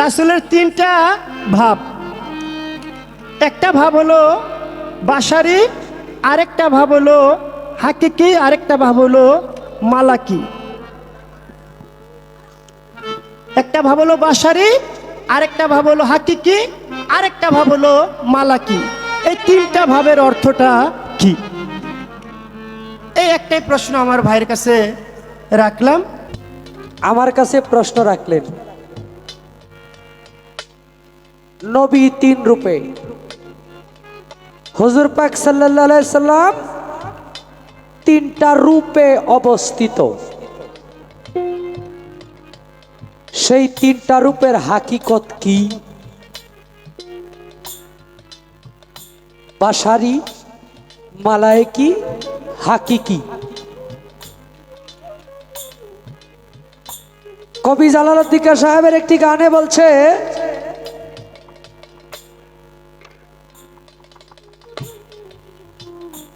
রাসুলের তিনটা ভাব। একটা ভাব হলো বাসারি, আরেকটা ভাব হলো হাকিকি, আরেকটা ভাব হলো মালাকি। একটা ভাব হলো বাসারি, আরেকটা ভাব হলো হাকিকি, আরেকটা ভাব হলো মালাকি। এই তিনটা ভাবের অর্থটা কি? এই একটাই প্রশ্ন আমার ভাইয়ের কাছে রাখলাম। আমার কাছে প্রশ্ন রাখলেন। নবী তিন রূপে। হুজুর পাক সাল্লাম তিনটা রূপে অবস্থিত। সেই তিনটা রূপের হাকিকত কি? বাসারি, মালায়কি, হাকিকি। কবি জালালুদ্দিকা সাহেবের একটি গানে বলছে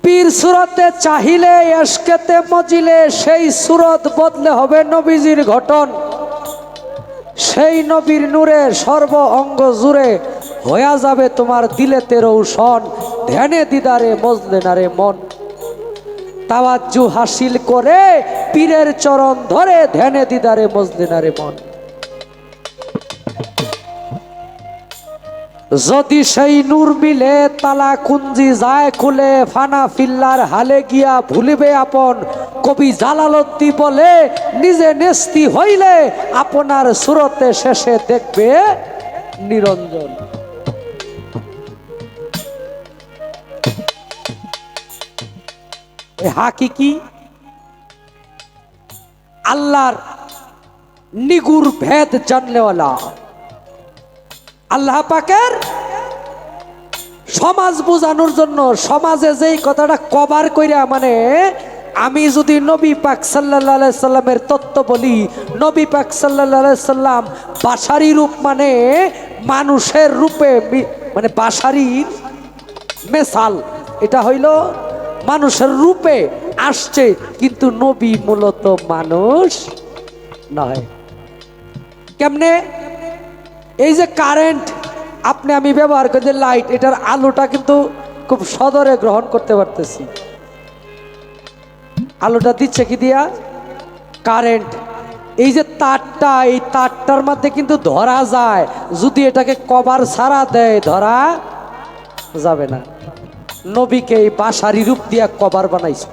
পীর সুরতে চাহিলে এসকেতে মজিলে, সেই সুরত বদলে হবে নবীজির ঘটন। সেই নবীর নূরে সর্ব অঙ্গ জুড়ে হয়ে যাবে তোমার দিলেতে রৌশন, ধ্যানে দিদারে মজলে নারে মন। তাওয়াজ্জু হাসিল করে পীরের চরণ ধরে ধ্যানে দিদারে মজলিনারে মন। যদি সেই নূর মিলে তালা কুঞ্জি যায় খুলে, ফানা ফিল্লার হালে গিয়া ভুলিবে আপন। কবি জালালদ্দি বলে, নিজে নেস্তি হইলে আপনার সুরতে শেষে দেখবে নিরঞ্জন। এ হাকিকি আল্লাহর নিগুর ভেদ জানলেওয়ালা। আল্লাহ পাকের সমাজ বোঝানোর জন্য সমাজে যেই কথাটা কভার কইরা মানে আমি যদি নবী পাক সাল্লাহ সাল্লামের তত্ত্ব বলি, নবী পাক সাল্লাহ সাল্লাম বাসারি রূপ মানে মানুষের রূপে মানে বাসারির মেসাল এটা হইল মানুষের রূপে আসছে, কিন্তু নবী মূলত মানুষ নয়। কেমনে? এই যে কারেন্ট আপনি আমি ব্যবহার করি যে লাইট এটার আলোটা কিন্তু খুব সদরে গ্রহণ করতে পারতেছি। আলোটা দিচ্ছে কি দিয়া? কারেন্ট এই যে তারটা, এই তারটার মধ্যে কিন্তু ধরা যায়। যদি এটাকে কভার ছাড়া দেয়, ধরা যাবে না। নবীকে এই বাসারি রূপ দিয়া কভার বানাইছে।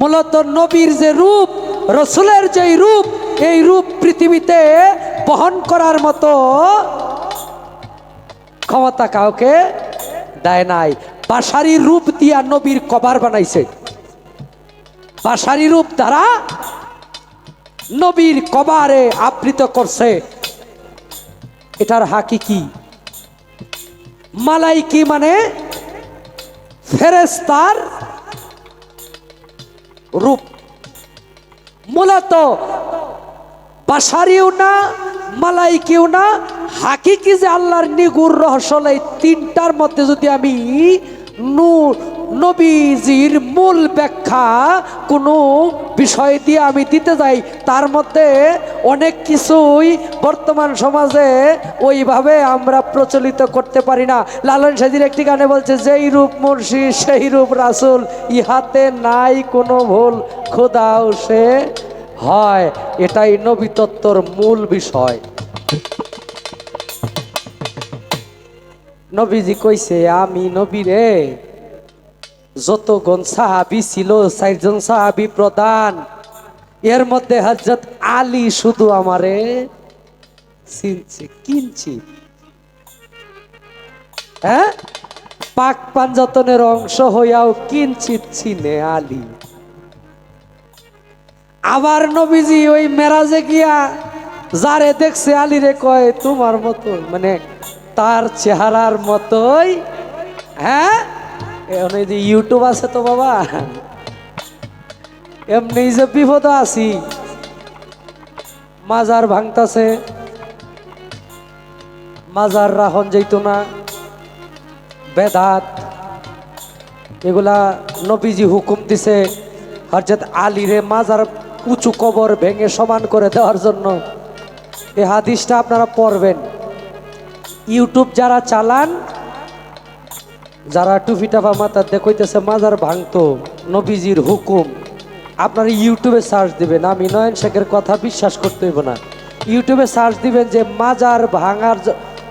মূলত নবীর যে রূপ, রসুলের যে রূপ, এই রূপ পৃথিবীতে বহন করার মতো ক্ষমতা কাউকে দেয় নাই। বাসারি রূপ দিয়া নবীর কভার বানাইছে। বাসারি রূপ দ্বারা নবীর কবারে আবৃত করছে। এটার হাকি কি মালাইকি মানে ফেরেস্তার রূপ। মূলত বাসারিও না, মালাইকিও না, হাকিকি যে আল্লাহর নিগুর রহস্য এই তিনটার মধ্যে যদি আমি নু, নবীজির মূল ব্যাখ্যা কোনো বিষয় দিয়ে আমি দিতে যাই, তার মধ্যে অনেক কিছুই বর্তমান সমাজে ওইভাবে আমরা প্রচলিত করতে পারি না। লালন সাজির একটি গানে বলছে, যেই রূপ মুর্শি, সেই রূপ রাসুল, ইহাতে নাই কোনো ভুল, খোদাও সে হয়, এটাই নবী তত্ত্বর মূল বিষয়। নবীজি কইছে, আমি নবী রে, যতগণ সাহাবি ছিল, চারজন সাহাবি প্রধান। এর মধ্যে হজরত আলী শুধু আমারে চিনছে, কিনছি। হ্যাঁ? পাক পাঞ্জাতনের অংশ হইয়াও কিঞ্চিত চিনে আলী। আবার নবীজি ওই মেরাজে গিয়া যারে দেখছে আলিরে কয়, তোমার মতো মানে তার চেহারার মতোই। হ্যাঁ? ইউটিউব আছে তো বাবা। এমনি যে বিপদ আছি, মাজার ভাঙতাছে, মাজার রাহন যেত না, বেদাত, এগুলা নবীজি হুকুম দিছে হরজত আলীরে মাজার উঁচু কবর ভেঙে সমান করে দেওয়ার জন্য এই হাদিসটা আপনারা পড়বেন। ইউটিউব যারা চালান, যারা টুপি টাপা মাথা দেখইতেছে মাজার ভাঙতো, নবীজির হুকুম। আপনারা ইউটিউবে সার্চ দিবেন, আমি নয়ন শেখের কথা বিশ্বাস করতে হইব না। ইউটিউবে সার্চ দিবেন যে, মাজার ভাঙার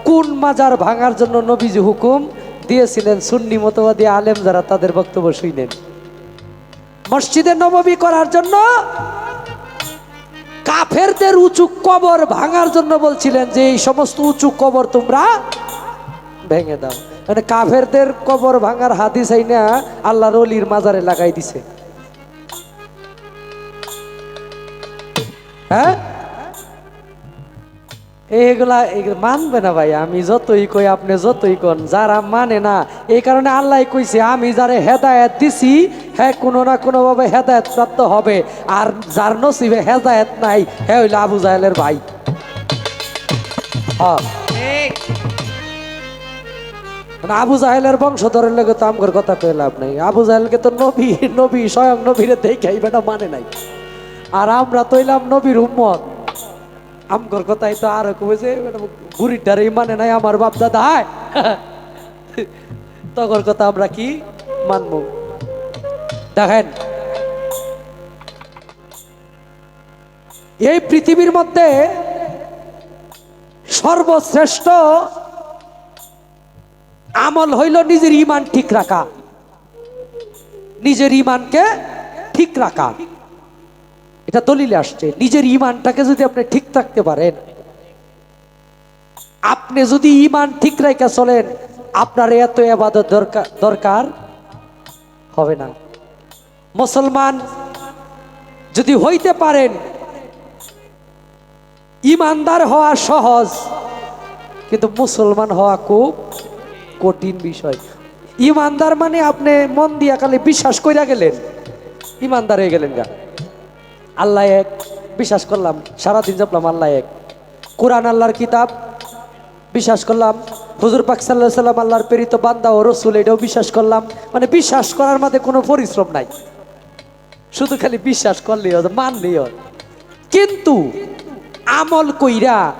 কোন মাজার ভাঙার জন্য নবীজি হুকুম দিয়েছিলেন? সুন্নি মতবাদী আলেম যারা, তাদের বক্তব্য শুনেন। মসজিদে নববী করার জন্য কাফেরদের উঁচু কবর ভাঙার জন্য বলছিলেন যে এই সমস্ত উঁচু কবর তোমরা ভেঙে দাও। মানে কাফেরদের কবর ভাঙার হাদিস আইনা আল্লাহর অলির মাজারে লাগাই দিছে। হ্যাঁ? এগুলা মানবে না ভাই, আমি যতই কই আপনি যতই কন, যারা মানে না, এই কারণে আল্লাহ কইছে, আমি যারে হেদায়েত দিছি হ্যাঁ কোনো না কোনো ভাবে হেদায়েত প্রাপ্ত হবে। আর যার নসিবে হেদায়েত নাই হ্যাঁ হইল আবু জাহেলের ভাই। মানে আবু জাহেলের বংশধরের লোক তো আমগর কথা কয়ে লাভ নাই। আবু জাহেলকে তো নবী নবী, স্বয়ং নবীরে দেখাই বেটা মানে নাই। আর আমরা তৈলাম নবীর উম্মত। আমগর কথাই তো আরও কবে যে বুড়ির ডারে মানে নাই, আমার বাপ দাদা তগর কথা আমরা কি মানবো? দেখেন। এই পৃথিবীর মধ্যে সর্বশ্রেষ্ঠ আমল হইল নিজের ইমান ঠিক রাখা। নিজের ইমানকে ঠিক রাখা। এটা দলিলে আসছে। নিজের ইমানটাকে যদি আপনি ঠিক রাখতে পারেন, আপনি যদি ইমান ঠিক রেখে চলেন, আপনার এত এবাদত দরকার দরকার হবে না। মুসলমান যদি হইতে পারেন, ইমানদার হওয়া সহজ, কিন্তু মুসলমান হওয়া খুব কঠিন বিষয়। ইমানদার মানে আপনি মন দিয়া খালি বিশ্বাস কইরা গেলেন, ইমানদার হয়ে গেলেন গা। আল্লাহ এক, বিশ্বাস করলাম, সারাদিন জপলাম আল্লাহ এক। কোরআন আল্লাহর কিতাব, বিশ্বাস করলাম, হুজুর পাক সাল্লাহ সাল্লাম আল্লাহর প্রেরিত বান্দা ও রসুল, এটাও বিশ্বাস করলাম। মানে বিশ্বাস করার মধ্যে কোনো পরিশ্রম নাই। শুধু খালি বিশ্বাস করলেই হয় কিন্তু আমল কইরা,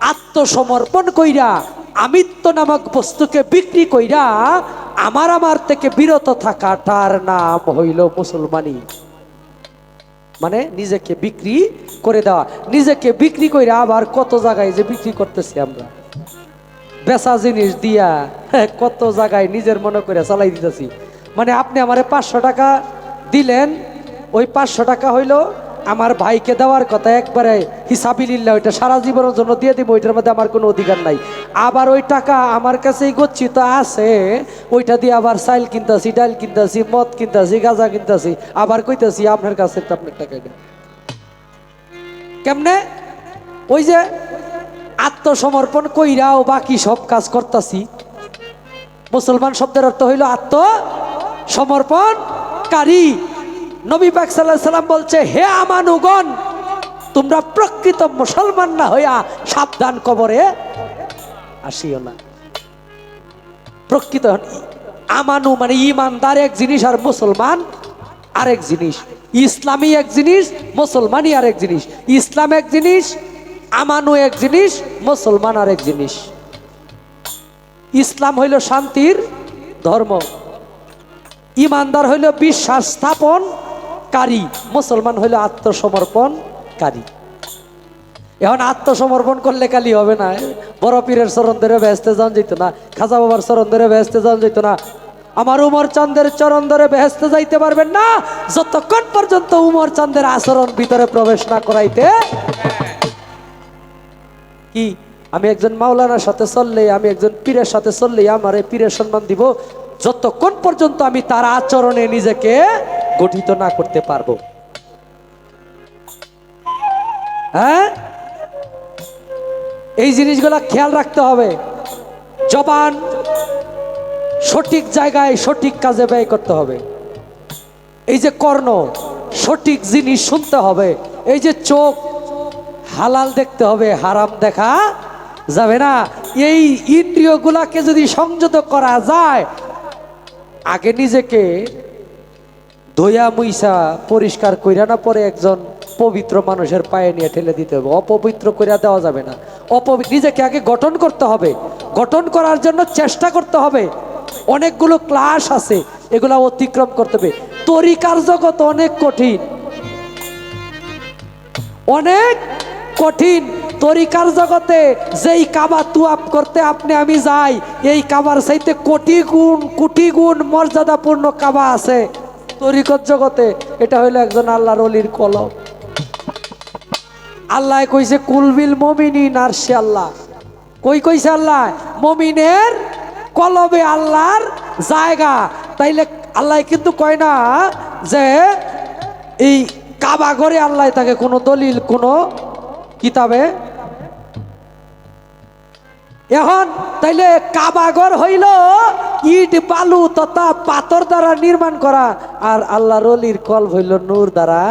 আত্মসমর্পণ কইরা, আমিত্ব নামক বস্তুকে বিক্রি কইরা, আমার আমার থেকে বিরত থাকা তার নাম হইল মুসলমানি। মানে নিজেকে বিক্রি করে দেওয়া। নিজেকে বিক্রি করে আবার কত জায়গায় যে বিক্রি করতেছি আমরা। বেচা জিনিস দিয়া কত জায়গায় নিজের মনে করে চালাই দিতেছি। মানে আপনি আমার পাঁচশো টাকা দিলেন ওই পাঁচশো টাকা হইল আমার ভাইকে দেওয়ার কথা, একবারে হিসাবিল্লা ওইটা সারা জীবনের জন্য দিয়ে দিব, ওইটার মধ্যে আমার কোনো অধিকার নাই। আবার ওই টাকা আমার কাছেই গচ্ছিত আছে, ওইটা দিয়ে আবার চাইল কিনতেছি ডাল কিনতেছি, মদ কিনতেছি, গাঁজা কিনতেছি। আবার কইতেছি, আপনার কাছে আপনার টাকা কেমনে? ওই যে আত্মসমর্পণ কইরাও বাকি সব কাজ করতাছি। মুসলমান শব্দের অর্থ হইল আত্মসমর্পণকারী। নবী পাক সাল্লাম বলছে, হে আমানুগণ, তোমরা প্রকৃত মুসলমান না হইয়া সাবধান কবরে আসিও না। প্রকৃত আমানু মানে ইমানদার এক জিনিস আর মুসলমান আরেক জিনিস। ইসলামী এক জিনিস, মুসলমানই আরেক জিনিস। ইসলাম এক জিনিস, আমানু এক জিনিস, মুসলমান আরেক জিনিস। ইসলাম হইল শান্তির ধর্ম। ইমানদার হইল বিশ্বাস স্থাপনকারী মুসলমান হইল আত্মসমর্পণকারী। এখন আত্মসমর্পণ করলে কালি হবে না। বড় পীরের চরণ ধরে বেহেস্তে যান যেত না। খাজা বাবার চরণ ধরে বেহেস্তে যান যেত না। আমার উমর চান্দের চরণ ধরে বেহেস্তে যাইতে পারবেন না। যতক্ষণ পর্যন্ত উমর চান্দের আচরণ ভিতরে প্রবেশ না করাইতে কি? আমি একজন মাওলানার সাথে চললে, আমি একজন পীরের সাথে চললে আমার এই পীরের সম্মান দিব। যতক্ষণ পর্যন্ত আমি তার আচরণে নিজেকে গঠিত না করতে পারব। হ্যাঁ? এই জিনিসগুলো খেয়াল রাখতে হবে। জবান সঠিক জায়গায় সঠিক কাজে ব্যয় করতে হবে। এই যে কর্ণ, সঠিক জিনিস শুনতে হবে। এই যে চোখ, হালাল দেখতে হবে, হারাম দেখা যাবে না। এই ইন্দ্রিয়গুলাকে যদি সংযত করা যায়, আগে নিজেকে ধইয়া মুইসা পরিষ্কার কইরা না পরে একজন পবিত্র মানুষের পায়ে নিয়ে ঠেলে দিতে হবে। অপবিত্র করে দেওয়া যাবে না। অপবি নিজেকে আগে গঠন করতে হবে। গঠন করার জন্য চেষ্টা করতে হবে। অনেকগুলো ক্লাস আছে, এগুলা অতিক্রম করতে হবে। তরিকার জগৎ অনেক কঠিন। অনেক কঠিন। তরিকার জগতে যেই কাবা তুয়াপ করতে আপনি আমি যাই, এই কাবার চাইতে কোটি গুণ কোটি গুণ মর্যাদাপূর্ণ কাবা আছে। তরিকত জগতে এটা হইল একজন আল্লাহর অলির কলম। আল্লাহ কইছে কুলবিল মমিনিন আর সে আল্লাহ। কই কইছে আল্লাহ? মমিনের কলবে আল্লাহর জায়গা। তাইলে আল্লাহ কিন্তু কয় না যে, এই কাবা ঘরে আল্লাহ তাকে কোনো দলিল, কোনো কিতাবে এখন তাইলে কাবাগর হইল ইট, বালু তথা পাথর দ্বারা নির্মাণ করা, আর আল্লাহ রলির কল হইল নূর দ্বারা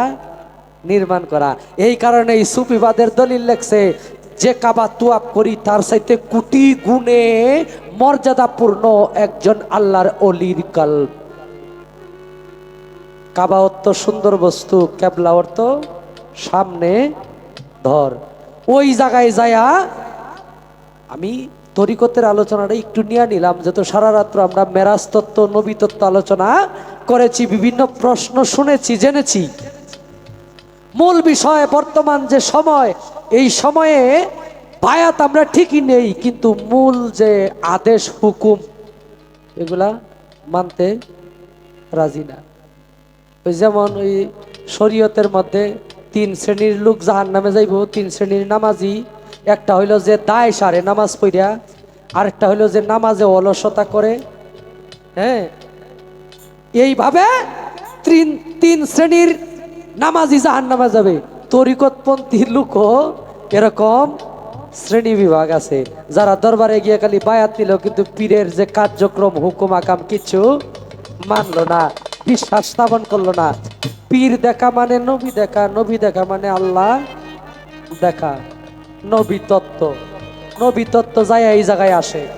নির্মাণ করা। এই কারণে এই সুফিবাদের দলিল লেখছে, যে কাবা তুয়াপ করি, তার সাথে কুটি গুণে মর্যাদাপূর্ণ একজন আল্লাহর অলির কল্প কাবা অর্থ সুন্দর বস্তু ক্যাবলা অর্থ সামনে ধর। ওই জায়গায় যায়া আমি তরিকতের আলোচনাটা একটু নিয়ে নিলাম যেহেতু সারা রাত্র আমরা মেরাজ তত্ত্ব, নবী তত্ত্ব আলোচনা করেছি, বিভিন্ন প্রশ্ন শুনেছি, জেনেছি। মূল বিষয়, বর্তমান যে সময়, এই সময়ে বায়াত আমরা ঠিকই নেই, কিন্তু মূল যে আদেশ, হুকুম, এগুলা মানতে রাজি না। ওই যেমন ওই শরীয়তের মধ্যে তিন শ্রেণির লোক জাহান নামে যাইব, তিন শ্রেণির নামাজি একটা হইল যে দায় সারে নামাজ পড়িয়া, আরেকটা হইল যে নামাজে অলসতা করে। হ্যাঁ? এইভাবে তিন তিন শ্রেণির নামাজি জাহান নামা যাবে। তরিকতপন্থী লোকও এরকম শ্রেণি বিভাগ আছে। যারা দরবারে গিয়ে খালি বায়াত নিল কিন্তু পীরের যে কার্যক্রম, হুকুম, আকাম কিছু মানলো না, বিশ্বাস স্থাপন করল না। পীর দেখা মানে নবী দেখা নবী দেখা মানে আল্লাহ দেখা। নবী তত্ত্ব। নবী যায় এই জায়গায় আসে।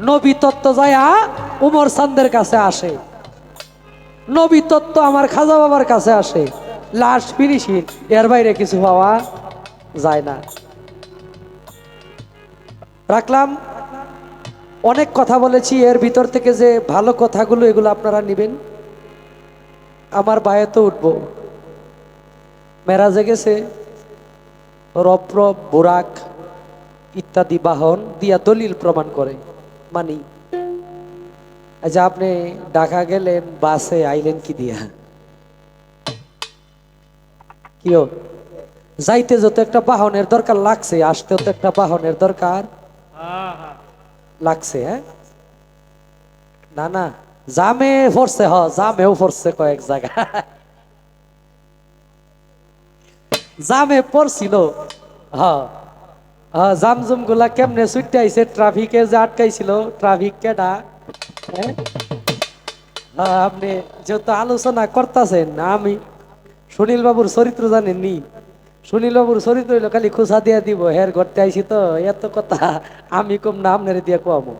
নবী তত্ত্ব যায়া উমর সান্দের কাছে আসে। নবী তত্ত্ব আমার খাজা বাবার কাছে আসে। লাশ ফিনিশিং, এর বাইরে কিছু পাওয়া যায় না। রাখলাম। অনেক কথা বলেছি, এর ভিতর থেকে যে ভালো কথাগুলো এগুলো আপনারা নেবেন, আমার বায়ে তো উঠব। মেরাজে গেছে রপ্র, বোরাক ইত্যাদি বাহন দিয়া দলিল প্রমাণ করে। মানি আচ্ছা আপনি ঢাকা গেলেন, বাসে আইলেন কি দিয়া? কিও যাইতে যত একটা বাহনের দরকার লাগছে, আসতেও তো একটা বাহনের দরকার লাগছে হ্যাঁ? না না, জামে পড়ছে, হ, জামেও পড়ছে কয়েক জায়গা জামে পড়ছিল। হ হ্যাঁ জামজুমগুলা কেমনে ছুটতে আইছে ট্রাফিকে যে আটকাইছিল ট্রাফিক কেডা? হ্যাঁ? হ্যাঁ, আপনি যেহেতু আলোচনা করতেছেন আমি সুনীল বাবুর চরিত্র জানেননি। সুনীল বাবুর চরিত্র হইল খালি খুশা দিয়া দিব হের ঘরতে আইছি তো এত কথা আমি কম না আপনারে দিয়া কোয়ামো।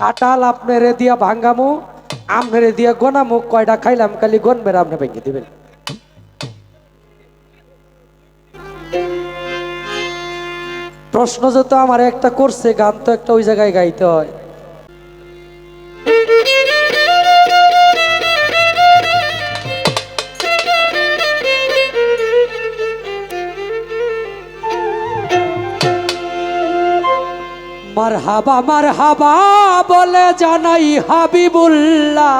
কাটাল আপনারে দিয়া ভাঙ্গামো আপনারে দিয়া গনামো কয়টা খাইলাম খালি গনবের আপনি ভেঙে দিবেন। প্রশ্ন যত আমার একটা করছে, গান তো একটা ওই জায়গায় গাইতে হয়। মার হাবা মার হাবা বলে জানাই হাবিবুল্লাহ।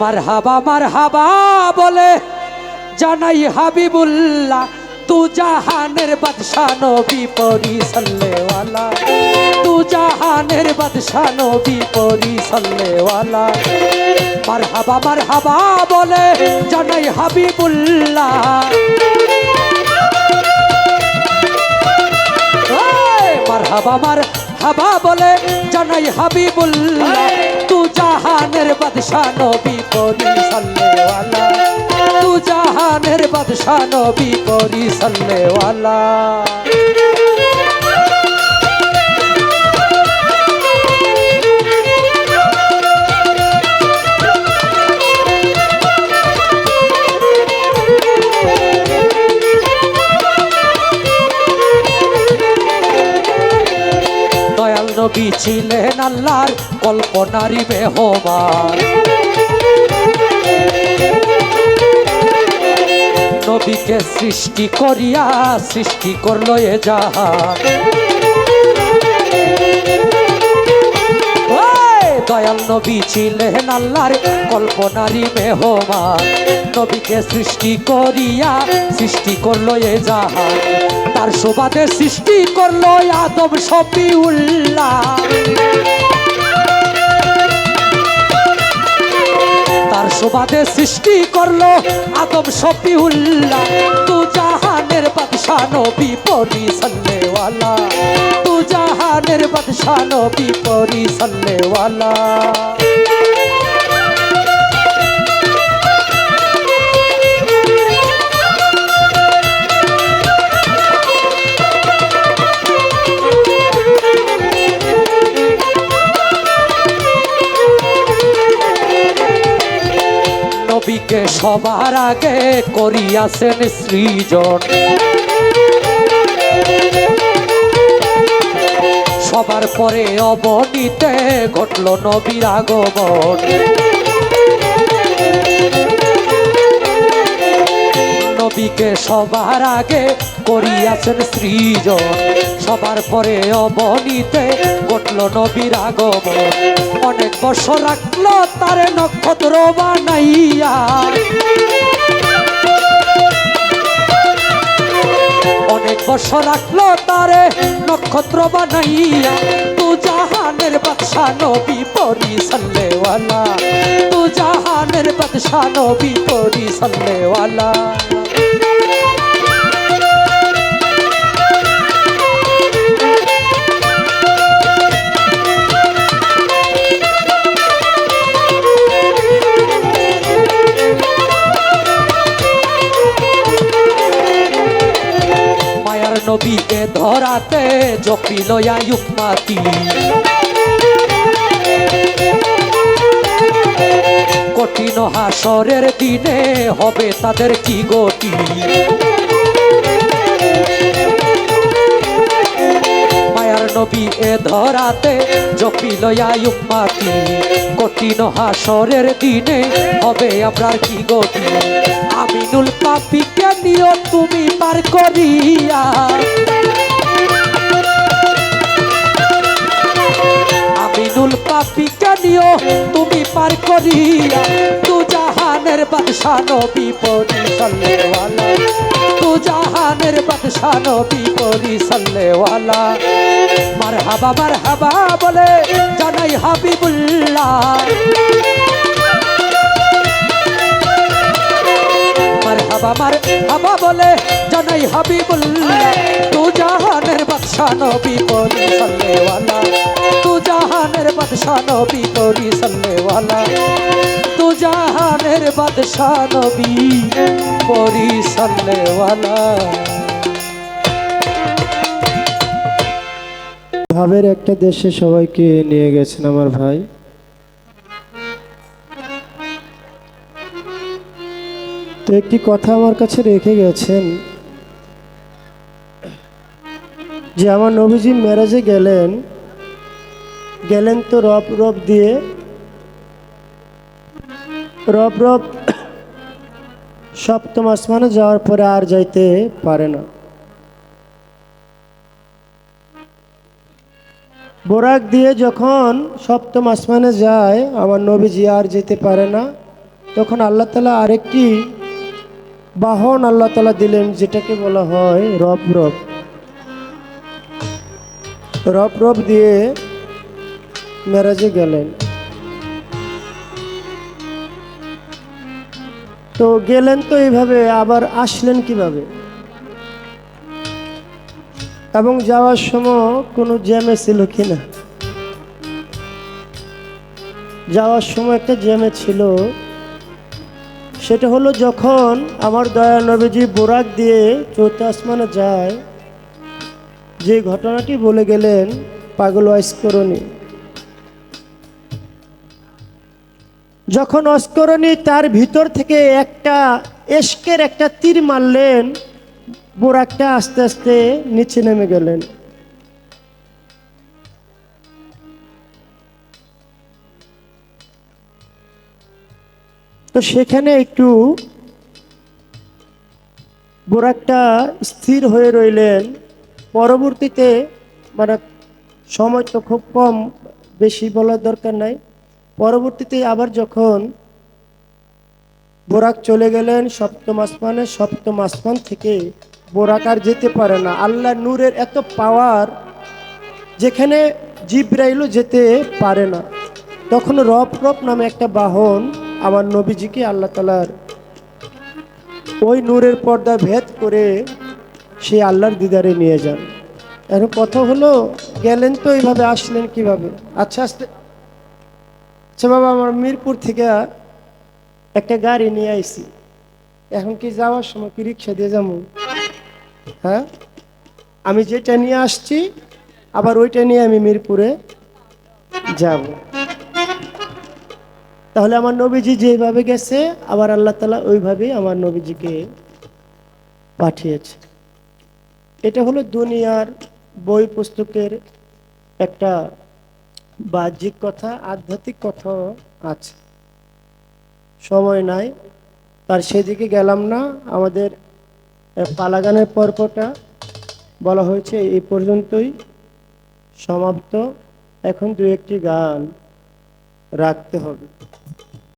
মার হাবা মার হাবা বলে জানাই হাবিবুল্লাহ, তু জাহানের বাদশাহ নবী পরি সল্লেওয়ালা। তু জাহানের বাদশাহ নবী পরি সল্লেওয়ালা। মার হাবা মার হাবা বলে জানাই হাবিবুল্লাহ। মার হাবা মার হাবা বলে জানাই হাবিবুল্লাহ, তু জাহানের বাদশাহ নবী পরি সল্লেওয়ালা। দু জাহানের বাদশাহ নবী করি সাল্লেওয়ালা নবী ছিলেন আল্লাহর কল্পনারই বেহমান নবীকে সৃষ্টি করিয়া সৃষ্টি করল এ দয়াল নবী ছিলেন আল্লাহর কল্পনারই মেহমান। নবীকে সৃষ্টি করিয়া সৃষ্টি করল এ জাহান। তার সুবাদে সৃষ্টি করল আদম সপি উল্লাহ তার সুবাদে সৃষ্টি করল আদম সপিউল্লাহ তু জাহানের বাদশাহ নবী পরি সল্লেওয়ালা তু জাহানের বাদশাহ নবী পরি সল্লেওয়ালা নবীকে সবার আগে করিয়াছেন সৃজন। সবার পরে অবনীতে ঘটল নবীর আগমন। নবীকে সবার আগে করিয়াছেন সৃজন। সবার পরে অবনীতে ঘটল নবীর আগমন। অনেক বছর রাখল তার নক্ষত্র বানাইয়া। অনেক বছর রাখল তারে নক্ষত্র বানাইয়া। তু জাহানের বাদশা নবী পরি সল্লেওয়ালা তু জাহানের বাদশা নবী পরি সল্লেওয়ালা নবীকে ধরাতে জপিল মাতি কঠিন হাসরের দিনে হবে তাদের কি গতি? নবী এ ধরাতে জপিল ইউমাতি কঠিন হাসরের দিনে হবে আমরার কি গতি? আমিনুল পাপিকে নিও তুমি পার করিয়া। আমিনুল পাপিকে নিও তুমি পার করিয়া। জাহানের বাদশা নবী পরি তু জাহানের বাদশা নবী পরি সল্লেওয়ালা। মার হাবা মার হাবা বলে জানাই হাবিবুল্লাহ। মার হাবা মার হাবা বলে জানাই হাবিবুল্লাহ। তু জাহানের বাদশা নবী পরি তু জাহানের বাদশা নবী পরি জাহানের বাদশা নবী পরি ভাবের একটা দেশে সবাইকে নিয়ে গেছেন আমার ভাই। তো একটি কথা আমার কাছে রেখে গেছেন, যে আমার নবীজি মেরাজে গেলেন গেলেন তো রব রব দিয়ে রব রব সপ্তম আসমানে যাওয়ার পরে আর যাইতে পারে না। বোরাক দিয়ে যখন সপ্তম আসমানে যায়, আমার নবীজি আর যেতে পারে না, তখন আল্লাহ তালা আরেকটি বাহন আল্লাহ তালা দিলেন, যেটাকে বলা হয় রব রব। রব রব দিয়ে মেরাজে গেলেন। তো গেলেন তো এইভাবে, আবার আসলেন কীভাবে? এবং যাওয়ার সময় কোনো জ্যামে ছিল কিনা? যাওয়ার সময় একটা জ্যামে ছিল। সেটা হলো যখন আমার দয়া নবীজি বোরাক দিয়ে চৌথ আসমানে যায়, যে ঘটনাটি বলে গেলেন পাগল অস্করণী যখন অস্করণী তার ভিতর থেকে একটা এশকের একটা তীর মারলেন বোরাকটা আস্তে আস্তে নিচে নেমে গেলেন। তো সেখানে একটু বোরাকটা স্থির হয়ে রইলেন। পরবর্তীতে মানে সময় তো খুব কম, বেশি বলার দরকার নাই। পরবর্তীতে আবার যখন বোরাক চলে গেলেন, সপ্তম আসমানে, সপ্তম আসমান থেকে বোরাক আর যেতে পারে না। আল্লাহ নূরের এত পাওয়ার যেখানে জিব্রাইলও যেতে পারে না। তখন রব রব নামে একটা বাহন আমার নবীজিকে আল্লাহ তালার ওই নূরের পর্দা ভেদ করে সেই আল্লাহর দিদারে নিয়ে যান। এখন কথা হলো, গেলেন তো এইভাবে, আসলেন কীভাবে? আচ্ছা আসতে আচ্ছা বাবা, আমার মিরপুর থেকে একটা গাড়ি নিয়ে আইছি। এখন কি যাওয়ার সময় কি রিক্সা দিয়ে যাব? হ্যাঁ? আমি যেটা নিয়ে আসছি, আবার ওইটা নিয়ে আমি মিরপুরে যাব। তাহলে আমার নবীজি যেভাবে গেছে, আবার আল্লাহ তালা ওইভাবেই আমার নবীজিকে পাঠিয়েছে। এটা হলো দুনিয়ার বই পুস্তকের একটা বাহ্যিক কথা, আধ্যাত্মিক কথা আছে। সময় নাই, তার সেদিকে গেলাম না। আমাদের পালাগানের পর্বটা বলা হয়েছে এই পর্যন্তই। সমাপ্ত। এখন দু একটি গান রাখতে হবে।